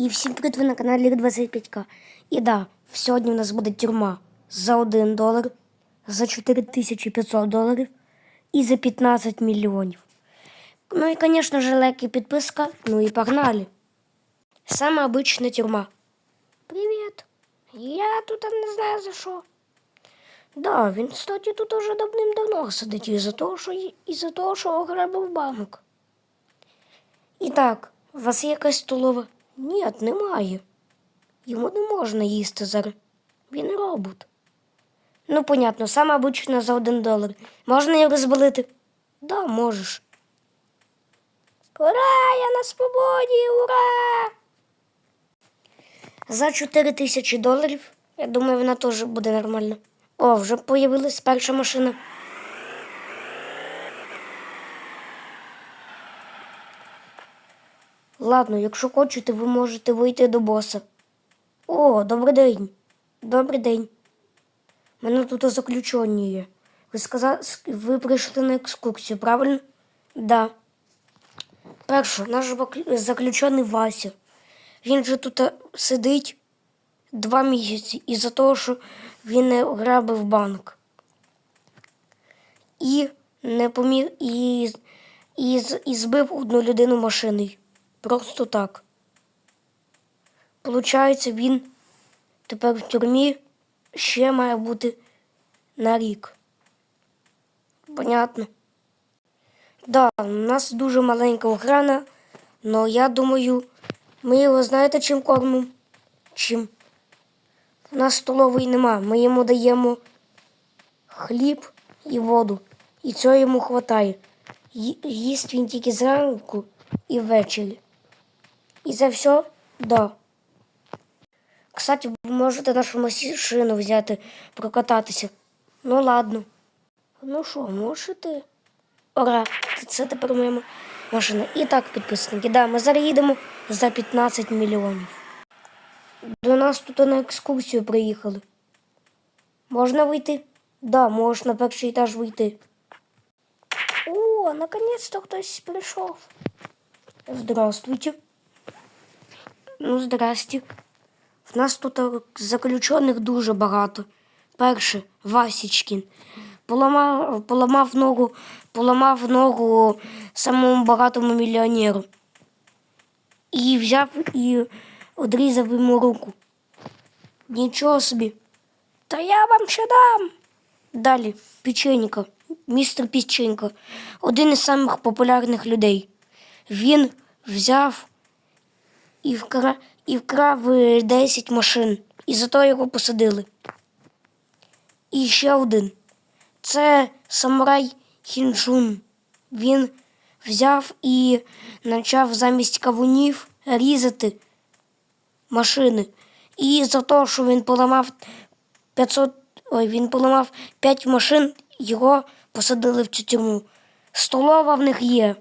І всім привіт, ви на каналі 25К. І да, сьогодні у нас буде тюрма за 1 долар, за 4500 доларів і за 15 мільйонів. Ну і, звісно же, лайк і підписка. Ну і погнали. Саме обична тюрма. Привіт. Я тут не знаю за що. Да, він, кстати, тут уже давним-давно сидить із-за того, що із-за того, що ограбив банк. І так, у вас є якась столова? Ні, немає. Йому не можна їсти зараз. Він робот. Ну, понятно, саме обично за один долар. Можна її розбалити? Да, можеш. Ура! Я на свободі! Ура! За 4 тисячі доларів. Я думаю, вона теж буде нормально. О, вже появилась перша машина. Ладно, якщо хочете, ви можете вийти до боса. О, добрий день. Добрий день. Мене тут заключені є. Ви сказали, ви прийшли на екскурсію, правильно? Да. Перше, наш заключений Вася. Він же тут е, сидить два місяці із-за того, що він не грабив банк. І не поміг і, і, і збив одну людину машиною. Просто так. Получається, він тепер в тюрмі ще має бути на рік. Понятно. Да, у нас дуже маленька охрана, але я думаю, ми його знаєте чим кормимо? Чим? У нас столової нема. Ми йому даємо хліб і воду. І цього йому вистачає. Їсть він тільки зранку і ввечері. І за все? Да. Кстати, можете нашу машину взяти, прокататися. Ну ладно. Ну що, можете? Ура! Це тепер моя машина. І так, підписники, да, ми зараз їдемо за 15 мільйонів. До нас тут на екскурсію приїхали. Можна вийти? Да, можеш на перший етаж вийти. О, наконец-то хтось прийшов. Здравствуйте. Ну, здрасте. В нас тут е, заключених дуже багато. Перше, Васічкін. Поламав, поламав ногу, поламав ногу самому багатому мільйонеру. І взяв і одрізав йому руку. Нічого собі. Та я вам ще дам. Далі, Печенько, містер Печенько, один із самих популярних людей. Він взяв і вкрав, і вкрав е, 10 машин. І зато його посадили. І ще один. Це самурай Хіншун. Він взяв і почав замість кавунів різати машини. І за те, що він поламав 500, ой, він поламав 5 машин, його посадили в цю тюрму. Столова в них є.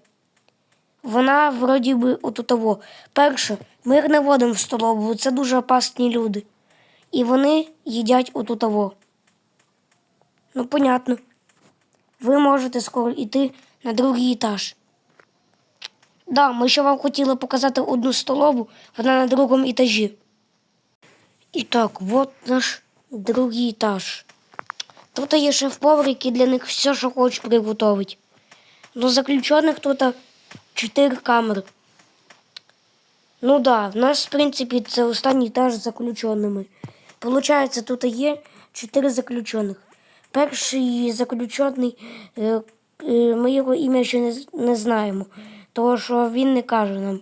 Вона вроді би от того. Перше, ми їх не водимо в столову, це дуже опасні люди. І вони їдять от того. Ну, понятно. Ви можете скоро йти на другий етаж. Да, ми ще вам хотіли показати одну столову, вона на другому етажі. І так, от наш другий етаж. Тут є шеф-повар, який для них все, що хоче, приготовить. До заключених тут чотири камери. Ну да, в нас, в принципі, це останній етаж з заключеними. Получається, тут є чотири заключених. Перший заключений, е, е, ми його ім'я ще не, знаємо, тому що він не каже нам.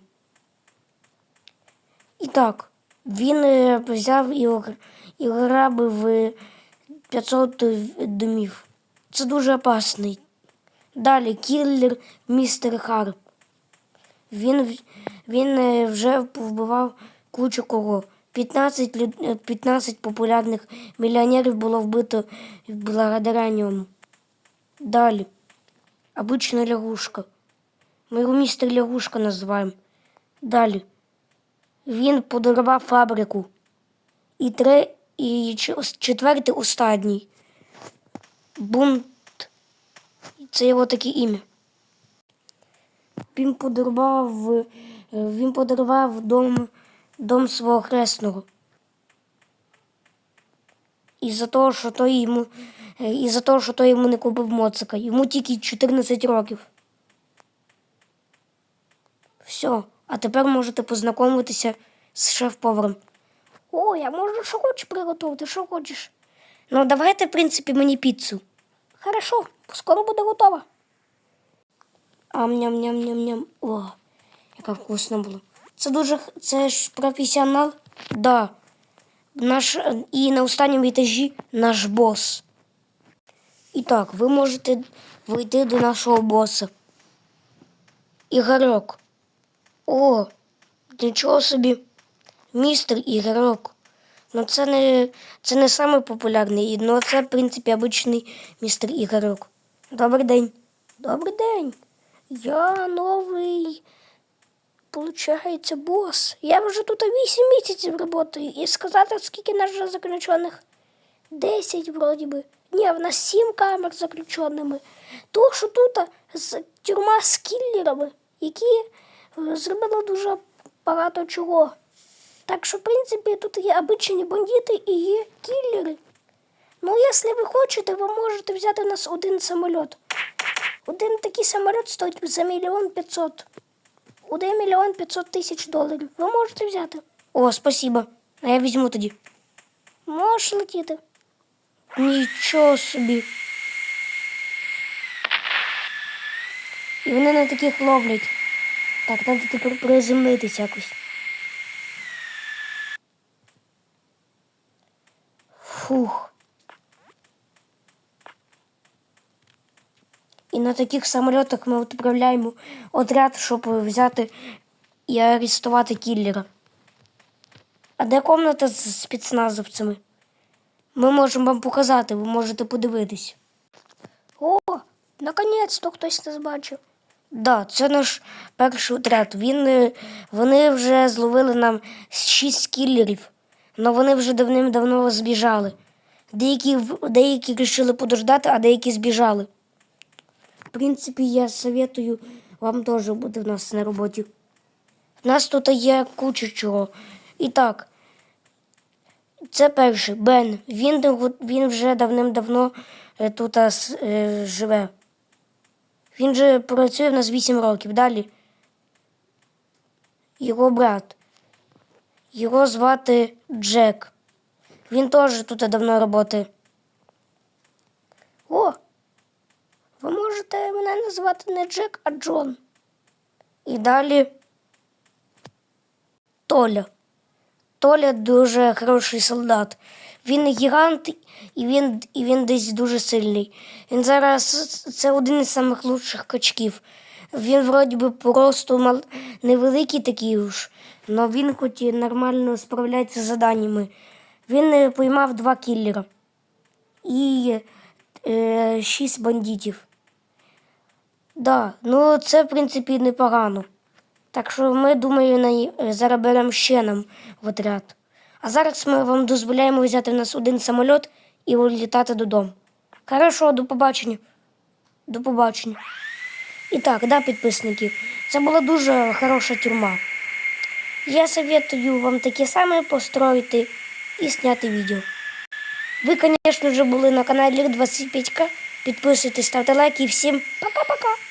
І так, він е, взяв і, е, 500 домів. Це дуже опасний. Далі кіллер містер Харп. Він, він е, вже вбивав кучу кого. 15, е, 15 популярних мільйонерів було вбито благодаря ньому. Далі. Обична лягушка. Ми його містер лягушка називаємо. Далі. Він подарував фабрику. І, три, і четвертий останній. Бунт. Це його таке ім'я. Він подарував, е, він подарував дом дом свого хресного. Із-за того, що той йому, е, із-за того, що той йому не купив моцика. Йому тільки 14 років. Все, а тепер можете познайомитися з шеф-поваром. О, я можу що хочеш приготувати, що хочеш. Ну, давайте, в принципі, мені піцу. Хорошо, скоро буде готова. Ам-ням-ням-ням-ням. О, яка вкусна була. Це дуже це ж професіонал? Да. Наш, е, і на останньому етажі наш бос. І так, ви можете вийти до нашого боса. Ігорок. О, нічого собі. Містер Ігорок. Ну, це не, це не самий популярний, ну це, в принципі, обичний містер Ігорок. Добрий день. Добрий день. Я новий, получається, бос. Я вже тут 8 місяців працюю. І сказати, скільки нас вже заключених? 10 вроді би. Ні, в нас 7 камер з заключеними. То, що тут з тюрма з кіллерами, які е, зробили дуже багато чого. Так що, в принципі, тут є обичні бандити і є кіллери. Ну, якщо ви хочете, ви можете взяти у нас один самоліт. Один такий самоліт стоїть за мільйон п'ятсот. Один мільйон п'ятсот тисяч доларів. Ви можете взяти. О, спасибо. А я візьму тоді. Можеш летіти. Нічого собі. І вони на таких ловлять. Так, треба тепер приземлитися якось. Фух. І на таких самольотах ми відправляємо отряд, щоб взяти і арестувати кіллера. А де комната з спецназовцями? Ми можемо вам показати, ви можете подивитись. О, наконець-то хтось нас бачив. Да, це наш перший отряд. Він, е, вони вже зловили нам шість кіллерів, але вони вже давним-давно збіжали. Деякі, деякі вирішили подождати, а деякі збіжали. Принципі, я советую вам теж бути в нас на роботі. У нас тут є куча чого. І так, це перший Бен. Він, він вже давним-давно е, тут е, живе. Він же працює в нас 8 років. Далі. Його брат. Його звати Джек. Він теж тут давно працює. О! Ви можете мене назвати не Джек, а Джон. І далі Толя. Толя дуже хороший солдат. Він гігант і він, і він десь дуже сильний. Він зараз це один із самих лучших качків. Він вроді би просто мал... невеликий такий уж, але він хоч і нормально справляється з заданнями. Він е, поймав два кіллера і е, шість бандитів. Да, ну це в принципі непогано. Так що ми, думаю, зараз беремо ще нам в отряд. А зараз ми вам дозволяємо взяти в нас один самоліт і улітати додому. Хорошо, до побачення. До побачення. І так, да, підписники, це була дуже хороша тюрма. Я советую вам таке саме построїти і зняти відео. Ви, звісно, вже були на каналі 25К. Підписуйтесь, ставте лайки і всім пока-пока.